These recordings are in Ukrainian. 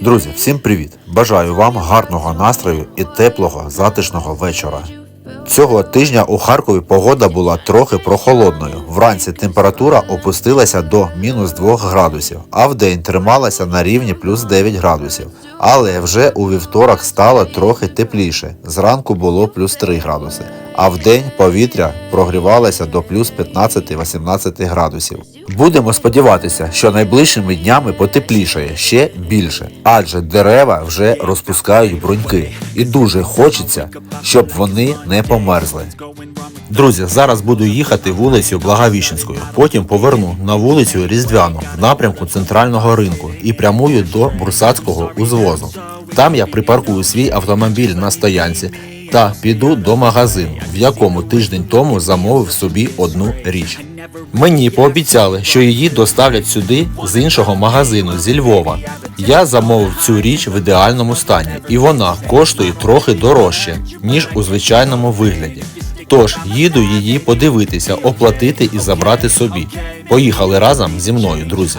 Друзі, всім привіт! Бажаю вам гарного настрою і теплого затишного вечора. Цього тижня у Харкові погода була трохи прохолодною. Вранці температура опустилася до мінус 2 градусів, а вдень трималася на рівні плюс 9 градусів. Але вже у вівторок стало трохи тепліше. Зранку було плюс 3 градуси, а вдень повітря прогрівалося до плюс 15-18 градусів. Будемо сподіватися, що найближчими днями потеплішає ще більше, адже дерева вже розпускають бруньки, і дуже хочеться, щоб вони не померзли. Друзі, зараз буду їхати вулицею Благовіщенською, потім поверну на вулицю Різдвяну в напрямку центрального ринку і прямую до Бурсацького узвозу. Там я припаркую свій автомобіль на стоянці та піду до магазину, в якому тиждень тому замовив собі одну річ. Мені пообіцяли, що її доставлять сюди з іншого магазину зі Львова. Я замовив цю річ в ідеальному стані, і вона коштує трохи дорожче, ніж у звичайному вигляді. Тож їду її подивитися, оплатити і забрати собі. Поїхали разом зі мною, друзі.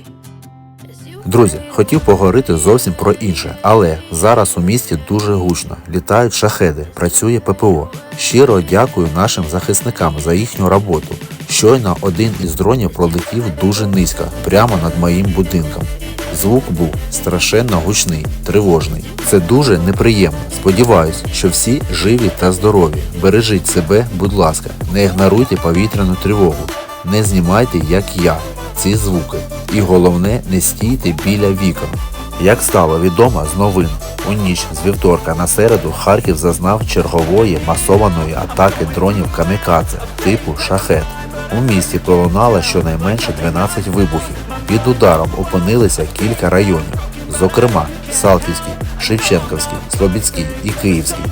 Друзі, хотів поговорити зовсім про інше, але зараз у місті дуже гучно. Літають шахеди, працює ППО. Щиро дякую нашим захисникам за їхню роботу. Щойно один із дронів пролетів дуже низько, прямо над моїм будинком. Звук був страшенно гучний, тривожний. Це дуже неприємно. Сподіваюсь, що всі живі та здорові. Бережіть себе, будь ласка, не ігноруйте повітряну тривогу, не знімайте, як я, ці звуки. І головне, не стійте біля вікон. Як стало відомо з новин, у ніч з вівторка на середу Харків зазнав чергової масованої атаки дронів камікадзе типу шахет. У місті пролунало щонайменше 12 вибухів. Під ударом опинилися кілька районів, зокрема Салтівський, Шевченківський, Слобідський і Київський.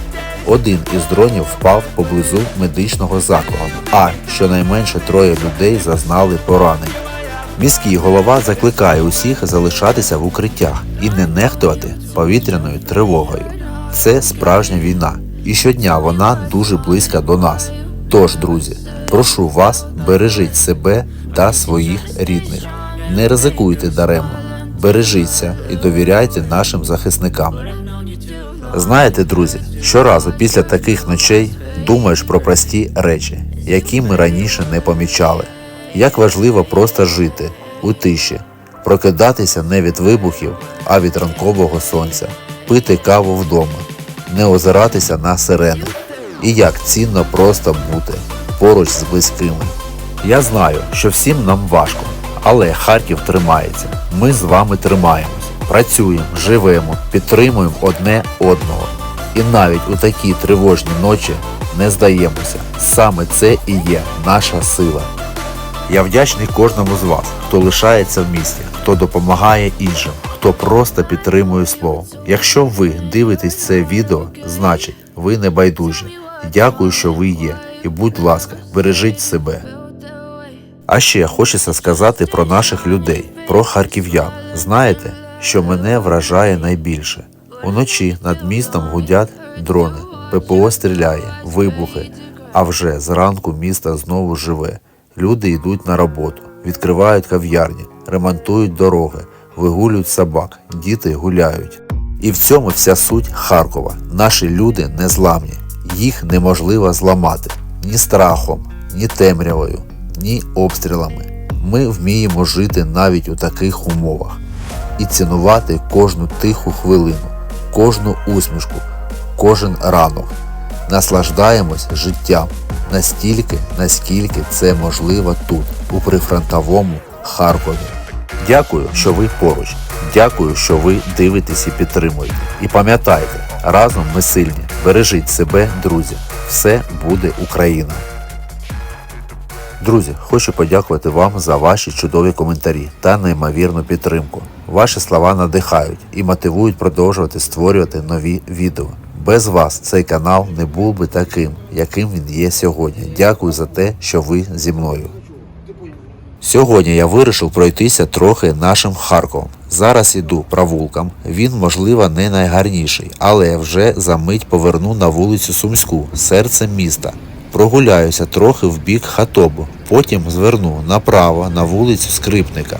Один із дронів впав поблизу медичного закладу, а щонайменше троє людей зазнали поранень. Міський голова закликає усіх залишатися в укриттях і не нехтувати повітряною тривогою. Це справжня війна, і щодня вона дуже близька до нас. Тож, друзі, прошу вас, бережіть себе та своїх рідних. Не ризикуйте даремно, бережіться і довіряйте нашим захисникам. Знаєте, друзі, щоразу після таких ночей думаєш про прості речі, які ми раніше не помічали. Як важливо просто жити у тиші, прокидатися не від вибухів, а від ранкового сонця, пити каву вдома, не озиратися на сирени. І як цінно просто бути поруч з близькими. Я знаю, що всім нам важко, але Харків тримається. Ми з вами тримаємось, працюємо, живемо, підтримуємо одне одного. І навіть у такі тривожні ночі не здаємося. Саме це і є наша сила. Я вдячний кожному з вас, хто лишається в місті, хто допомагає іншим, хто просто підтримує словом. Якщо ви дивитесь це відео, значить ви не байдужі. Дякую, що ви є. І будь ласка, бережіть себе. А ще хочеться сказати про наших людей, про харків'ян. Знаєте, що мене вражає найбільше? Уночі над містом гудять дрони, ППО стріляє, вибухи, а вже зранку місто знову живе. Люди йдуть на роботу, відкривають кав'ярні, ремонтують дороги, вигулюють собак, діти гуляють. І в цьому вся суть Харкова. Наші люди незламні. Їх неможливо зламати ні страхом, ні темрявою, ні обстрілами. Ми вміємо жити навіть у таких умовах і цінувати кожну тиху хвилину, кожну усмішку, кожен ранок. Наслаждаємось життям настільки, наскільки це можливо тут, у прифронтовому Харкові. Дякую, що ви поруч. Дякую, що ви дивитесь і підтримуєте. І пам'ятайте, разом ми сильні. Бережіть себе, друзі. Все буде Україна. Друзі, хочу подякувати вам за ваші чудові коментарі та неймовірну підтримку. Ваші слова надихають і мотивують продовжувати створювати нові відео. Без вас цей канал не був би таким, яким він є сьогодні. Дякую за те, що ви зі мною. Сьогодні я вирішив пройтися трохи нашим Харковом. Зараз іду провулком. Він, можливо, не найгарніший, але я вже за мить поверну на вулицю Сумську, серце міста. Прогуляюся трохи в бік Хатобу, потім зверну направо на вулицю Скрипника.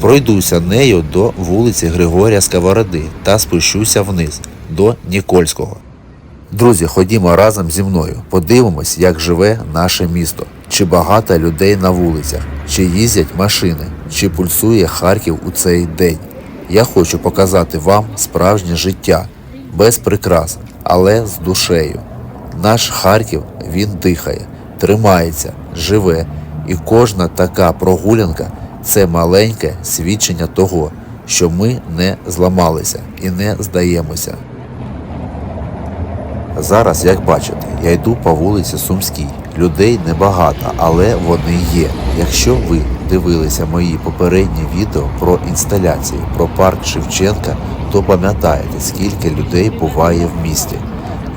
Пройдуся нею до вулиці Григорія Сковороди та спущуся вниз до Нікольського. Друзі, ходімо разом зі мною. Подивимось, як живе наше місто. Чи багато людей на вулицях, чи їздять машини, чи пульсує Харків у цей день. Я хочу показати вам справжнє життя, без прикрас, але з душею. Наш Харків він дихає, тримається, живе, і кожна така прогулянка це маленьке свідчення того, що ми не зламалися і не здаємося. Зараз, як бачите, я йду по вулиці Сумській. Людей небагато, але вони є. Якщо ви дивилися мої попередні відео про інсталяції про парк Шевченка, то пам'ятаєте, скільки людей буває в місті.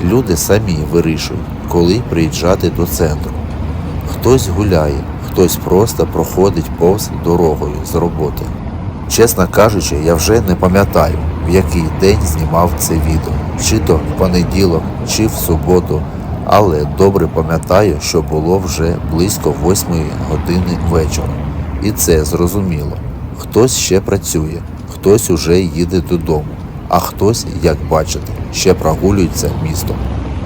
Люди самі вирішують, коли приїжджати до центру. Хтось гуляє, хтось просто проходить повз дорогою з роботи. Чесно кажучи, я вже не пам'ятаю, в який день знімав це відео, чи то в понеділок, чи в суботу, але добре пам'ятаю, що було вже близько 8 години вечора. І це зрозуміло. Хтось ще працює, хтось уже їде додому, а хтось, як бачите, ще прогулюється містом.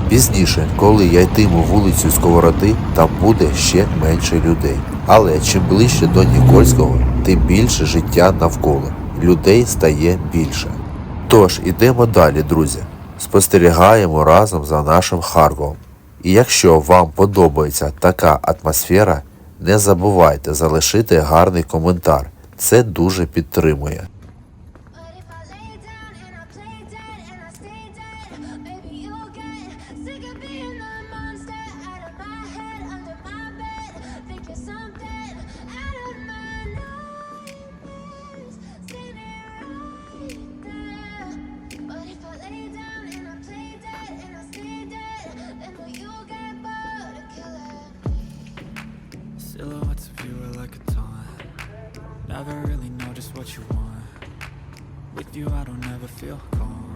Пізніше, коли я йтиму вулицю Сковороди, там буде ще менше людей. Але чим ближче до Нікольського, тим більше життя навколо. Людей стає більше. Тож ідемо далі, друзі. Спостерігаємо разом за нашим Харковом. І якщо вам подобається така атмосфера, не забувайте залишити гарний коментар. Це дуже підтримує. Never really know just what you want. With you, I don't ever feel calm.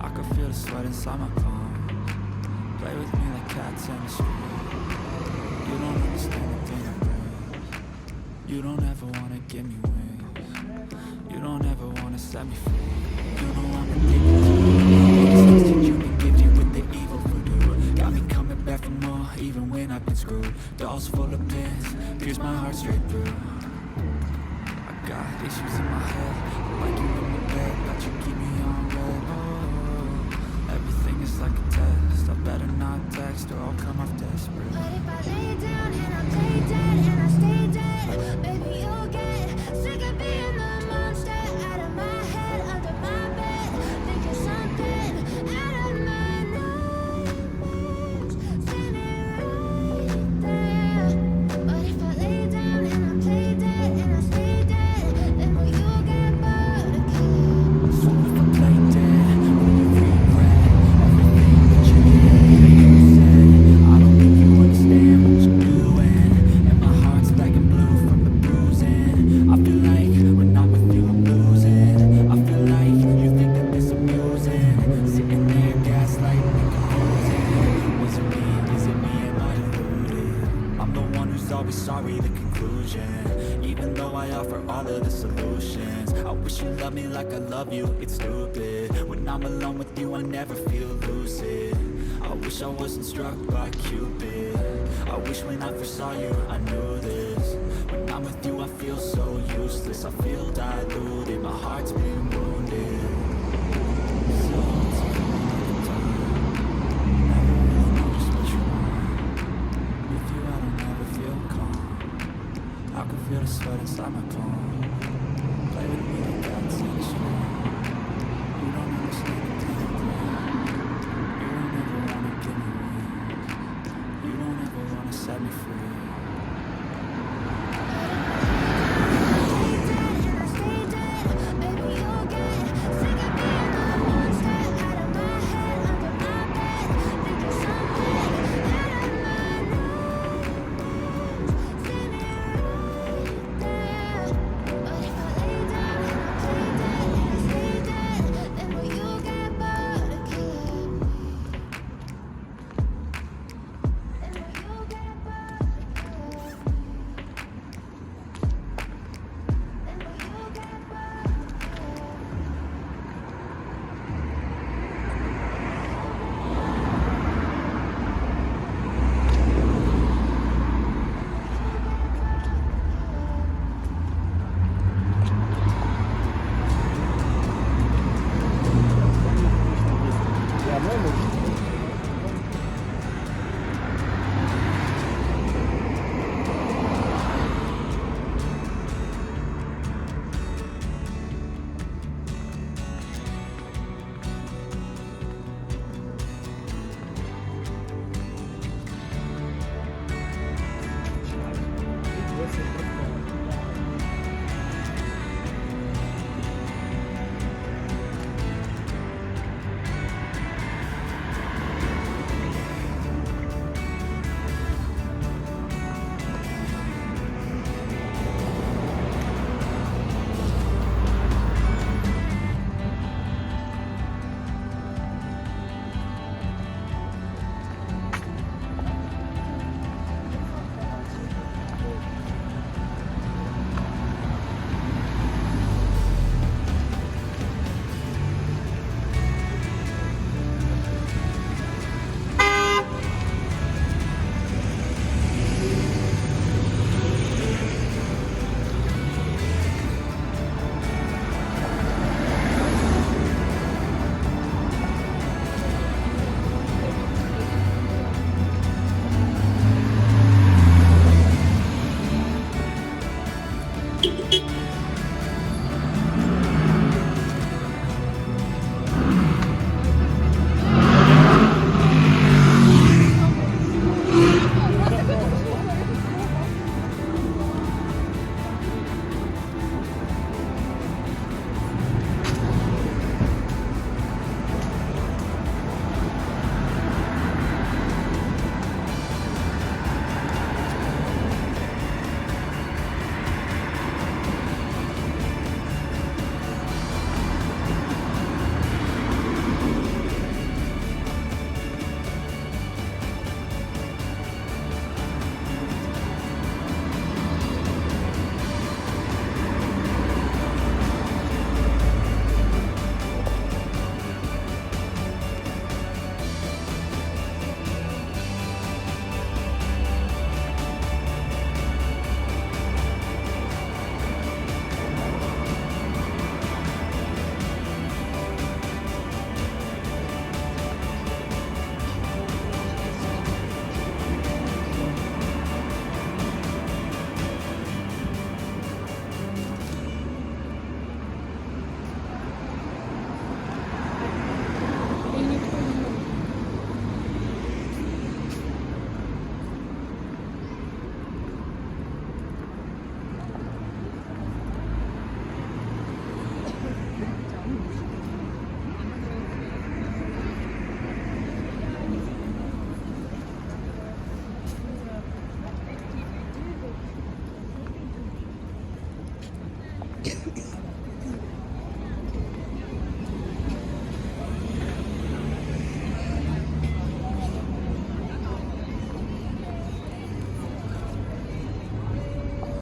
I can feel the sweat inside my palm. Play with me like cats in the street. You don't understand the thing I bring. You don't ever wanna give me wings. You don't ever wanna set me free. You know I'm ridiculous. You can give you with the evil voodoo. Got me coming back for more, even when I've been screwed. Dolls full of pins, pierce my heart straight through. Got issues in my head, like you in my bed, but you keep me on red. Oh, everything is like a test. I better not text or I'll come off desperate. But if I lay down and I with you I never feel lucid. I wish I wasn't struck by Cupid. I wish when I first saw you I knew this. When I'm with you I feel so useless. I feel diluted, my heart's been wounded. I can feel the sweat time my really